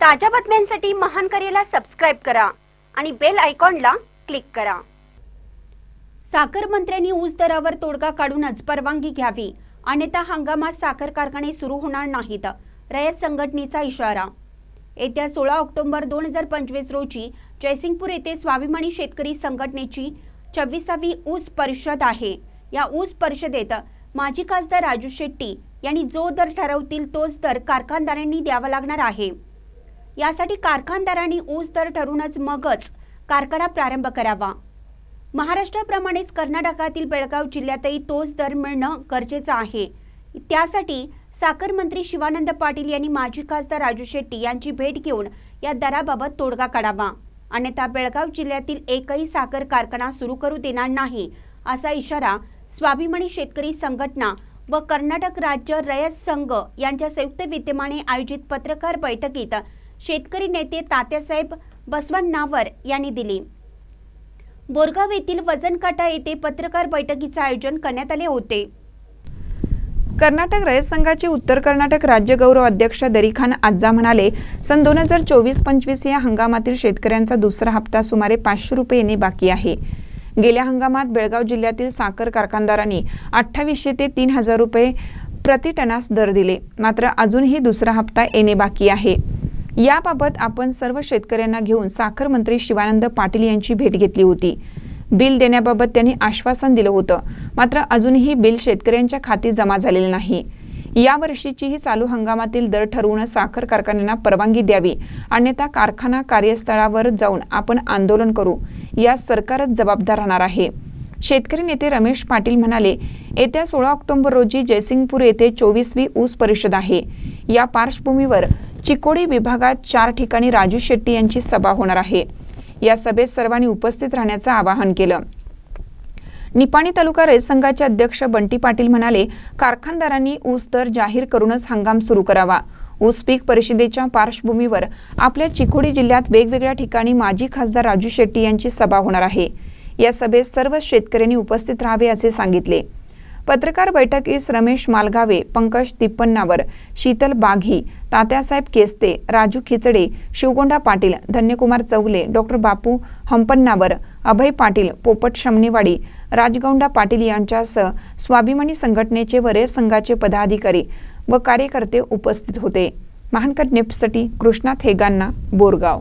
ताज्या बातम्यांसाठी महान करेला सबस्क्राईब करा आणि बेल आयकॉनला क्लिक करा. साखर मंत्र्यांनी ऊस दरावर तोडगा काढूनच परवानगी घ्यावी. अन्यथा हंगामात साखर कारखाने सुरू होणार नाहीत. रयत संघटनेचा इशारा. येत्या सोळा ऑक्टोबर दोन हजार पंचवीस रोजी जयसिंगपूर येथे स्वाभिमानी शेतकरी संघटनेची चोवीसावी ऊस परिषद आहे. या ऊस परिषदेत माजी खासदार राजू शेट्टी यांनी जो दर ठरवतील तोच दर कारखानदारांनी द्यावा लागणार आहे. यासाठी कारखानदारांनी ऊस दर ठरूनच मगच कारखाना प्रारंभ करावा. महाराष्ट्राप्रमाणेच कर्नाटकातील बेळगाव जिल्ह्यातही तोच दर मिळणं गरजेचं आहे. त्यासाठी साखर मंत्री शिवानंद पाटील यांनी माजी खासदार राजू शेट्टी यांची भेट घेऊन या दराबाबत तोडगा काढावा. अन्यथा बेळगाव जिल्ह्यातील एकही साखर कारखाना सुरू करू देणार नाही असा इशारा स्वाभिमानी शेतकरी संघटना व कर्नाटक राज्य रयत संघ यांच्या संयुक्त विद्यमाने आयोजित पत्रकार बैठकीत शेतकरी नेते तात्यासाहेब बसवण्णावर यांनी दिली. बोरगाव येथील वजनकाटा येथे पत्रकार बैठकीचे आयोजन करण्यात आले होते. कर्नाटक रयत संघाचे उत्तर कर्नाटक राज्य गौरव अध्यक्ष दरीखान आज्जा म्हणाले सन दोन हजार चोवीस पंचवीस या हंगामातील शेतकऱ्यांचा दुसरा हप्ता सुमारे पाचशे रुपये येणे बाकी आहे. गेल्या हंगामात बेळगाव जिल्ह्यातील साखर कारखानदारांनी अठ्ठावीसशे ते तीन हजार रुपये प्रति टनास दर दिले मात्र अजूनही दुसरा हप्ता येणे बाकी आहे. याबाबत आपण सर्व शेतकऱ्यांना घेऊन साखर मंत्री शिवानंद पाटील यांची भेट घेतली होती. बिल देण्याबाबत त्यांनी आश्वासन दिलं होतं. मात्र अजूनही बिल शेतकऱ्यांच्या खाती जमा झालेलं नाही. यावर्षीचीही चालू हंगामातील दर ठरवून साखर कारखान्यांना परवानगी द्यावी अन्यथा कारखाना कार्यस्थळावर जाऊन आपण आंदोलन करू या सरकारच जबाबदार राहणार आहे. शेतकरी नेते रमेश पाटील म्हणाले येत्या सोळा ऑक्टोबर रोजी जयसिंगपूर येथे चोवीसवी ऊस परिषद आहे. या पार्श्वभूमीवर चिकोडी विभागात चार ठिकाणी राजू शेट्टी यांची सभा होणार आहे. या सभेत सर्वांनी उपस्थित राहण्याचं आवाहन केलं. निपाणी तालुका रयत संघाचे अध्यक्ष बंटी पाटील म्हणाले कारखानदारांनी ऊस दर जाहीर करूनच हंगाम सुरू करावा. ऊस पीक परिषदेच्या पार्श्वभूमीवर आपल्या चिकोडी जिल्ह्यात वेगवेगळ्या ठिकाणी माजी खासदार राजू शेट्टी यांची सभा होणार आहे. या सभेत सर्व शेतकऱ्यांनी उपस्थित राहावे असे सांगितले. पत्रकार बैठकीस रमेश मालगावे पंकज तिप्पन्नावर शीतल बाघी तात्यासाहेब केस्ते राजू खिचडे शिवगोंडा पाटील धन्यकुमार चौगले डॉक्टर बापू हंपन्नावर अभय पाटील पोपट शमनेवाडी राजगौंडा पाटील यांच्यासह स्वाभिमानी संघटनेचे व संघाचे पदाधिकारी व कार्यकर्ते उपस्थित होते. महानकर नेपसाठी कृष्णा थेगांना बोरगाव.